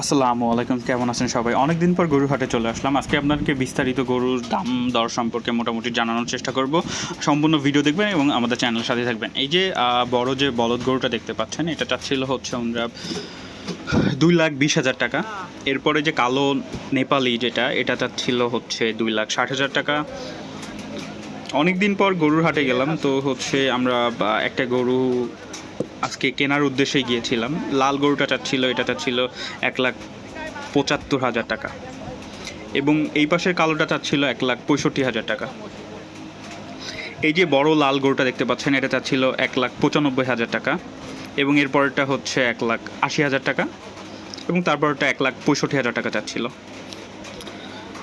আসসালামু আলাইকুম, কেমন আছেন সবাই? অনেকদিন পর গরুর হাটে চলে আসলাম। আজকে আপনাদেরকে বিস্তারিত গরুর দাম, দর সম্পর্কে মোটামুটি জানানোর চেষ্টা করব। সম্পূর্ণ ভিডিও দেখবেন এবং আমাদের চ্যানেলের সাথে থাকবেন। এই যে বড় যে বলদ গরুটা দেখতে পাচ্ছেন, এটা চাচ্ছিল হচ্ছে আমরা দুই লাখ বিশ হাজার টাকা। এরপরে যে কালো নেপালি যেটা, এটা চাচ্ছিল হচ্ছে দুই লাখ ষাট হাজার টাকা। অনেক দিন পর গরুর হাটে গেলাম, তো হচ্ছে আমরা একটা গরু আজকে কেনার উদ্দেশ্যে গিয়েছিলাম। লাল গরুটা চাচ্ছিল, এটা চাচ্ছিল এক লাখ পঁচাত্তর হাজার টাকা। এবং এই পাশের কালোটা চাচ্ছিল এক লাখ পঁয়ষট্টি হাজার টাকা। এই যে বড় লাল গরুটা দেখতে পাচ্ছেন, এটা চাচ্ছিল এক লাখ পঁচানব্বই হাজার টাকা। এবং এরপরটা হচ্ছে এক লাখ আশি হাজার টাকা। এবং তারপরটা এক লাখ পঁয়ষট্টি হাজার টাকা চাচ্ছিল।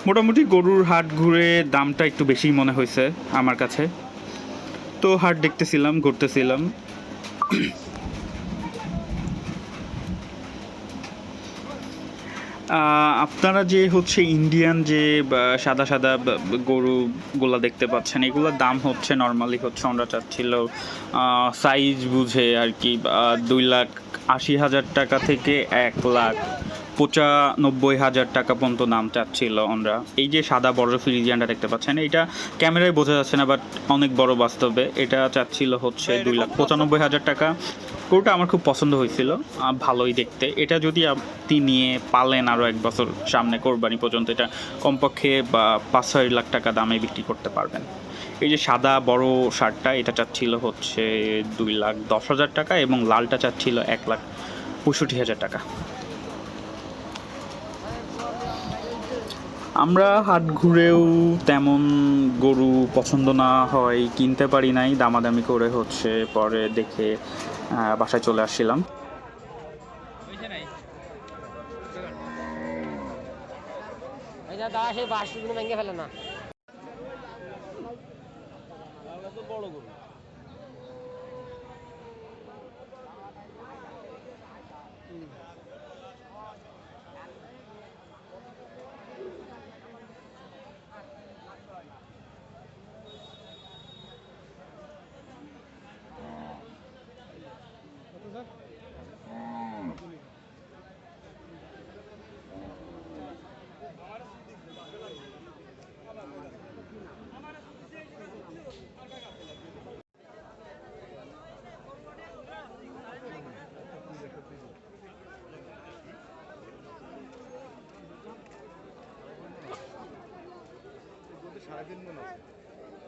মোটামুটি গরুর হাট ঘুরে দামটা একটু বেশিই মনে হয়েছে আমার কাছে। তো হাট দেখতেছিলাম, ঘুরতেছিলাম। আপনারা যে হচ্ছে ইন্ডিয়ান যে সাদা সাদা গরুগুলা দেখতে পাচ্ছেন এগুলোর দাম হচ্ছে নর্মালি হচ্ছে আমরা চাচ্ছিল সাইজ বুঝে আর কি দুই লাখ আশি হাজার টাকা থেকে এক লাখ। পঁচানব্বই হাজার টাকা পর্যন্ত দাম চাচ্ছিল আমরা এই যে সাদা বড় ফ্রিজিয়ানটা দেখতে পাচ্ছেন এটা ক্যামেরায় বোঝা যাচ্ছে না বাট অনেক বড় বাস্তবে এটা চাচ্ছিল হচ্ছে দুই লাখ পঁচানব্বই হাজার টাকা। গরুটা আমার খুব পছন্দ হয়েছিল ভালোই দেখতে। এটা যদি আপনি নিয়ে পালেন আরও এক বছর সামনে কোরবানি পর্যন্ত এটা কমপক্ষে বা পাঁচ ছয় লাখ টাকা দামে বিক্রি করতে পারবেন। এই যে সাদা বড় শার্টটা এটা চাচ্ছিল হচ্ছে দুই লাখ দশ হাজার টাকা এবং লালটা চাচ্ছিল এক লাখ পঁয়ষট্টি হাজার টাকা। আমরা হাট ঘুরেও তেমন গরু পছন্দ না হয় কিনতে পারি নাই দামাদামি করে হচ্ছে পরে দেখে বাসায় চলে আসছিলাম। সেই বাসগুলো ভেঙে ফেলে না।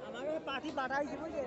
আমাকে পাঠি পাঠাইছি বুঝে